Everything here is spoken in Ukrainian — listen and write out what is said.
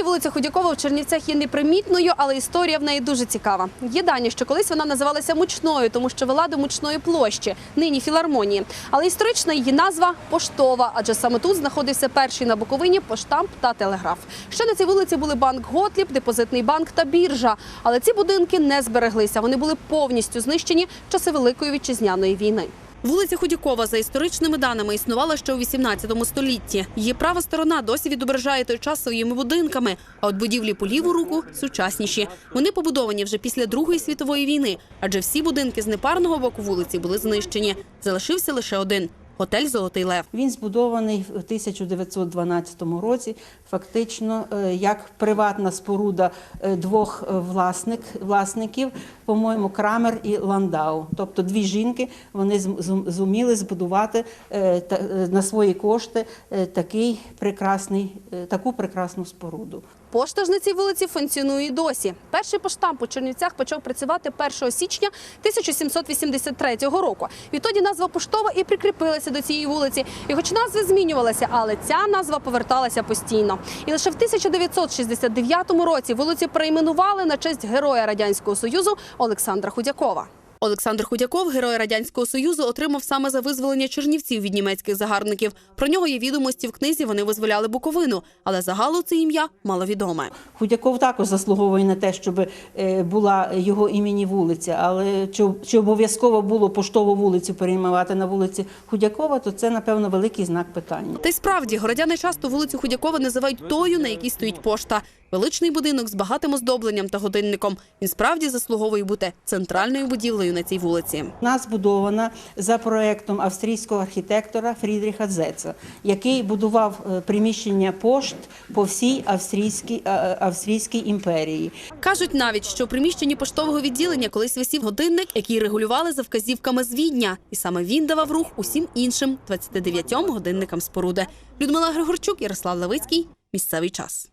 Нині вулиця Худякова в Чернівцях є непримітною, але історія в неї дуже цікава. Є дані, що колись вона називалася мучною, тому що вела до мучної площі, нині філармонії. Але історична її назва поштова, адже саме тут знаходився перший на Буковині поштамп та телеграф. Ще на цій вулиці були банк Готліб, депозитний банк та біржа. Але ці будинки не збереглися. Вони були повністю знищені в часи Великої вітчизняної війни. Вулиця Худякова за історичними даними існувала ще у 18 столітті. Її права сторона досі відображає той час своїми будинками. А от будівлі по ліву руку сучасніші. Вони побудовані вже після Другої світової війни, адже всі будинки з непарного боку вулиці були знищені. Залишився лише один готель Золотий Лев. Він збудований в 1912 році, фактично е, як приватна споруда е, двох е, власник, власників, по-моєму, Крамер і Ландау. Тобто дві жінки вони зуміли збудувати на свої кошти такий прекрасний, таку прекрасну споруду. Пошта ж на цій вулиці функціонує і досі. Перший поштамп у Чернівцях почав працювати 1 січня 1783 року. Відтоді назва поштова і прикріпилася до цієї вулиці. І хоч назви змінювалися, але ця назва поверталася постійно. І лише в 1969 році вулицю перейменували на честь героя радянського союзу Олександра Худякова. Олександр Худяков, герой радянського союзу, отримав саме за визволення чернівців від німецьких загарбників. Про нього є відомості в книзі. Вони визволяли Буковину, але загалу це ім'я маловідоме. Худяков також заслуговує на те, щоб е, була його імені вулиця, але чи, чи обов'язково було поштову вулицю перейменувати на вулиці Худякова, то це, напевно, великий знак питання. Та й справді городяни часто вулицю Худякова називають тою, на якій стоїть пошта. Величний будинок з багатим оздобленням та годинником. Він справді заслуговує бути центральною будівлею на цій вулиці. Вона збудована за проектом австрійського архітектора Фрідріха Дзеца, який будував е, приміщення пошт по всій австрійській, е, е, австрійській імперії. Кажуть навіть, що у приміщенні поштового відділення колись висів годинник, який регулювали за вказівками з Відня. І саме він давав рух усім іншим 29 годинникам споруди. Людмила Григорчук, Ярослав Левицький. Місцевий час.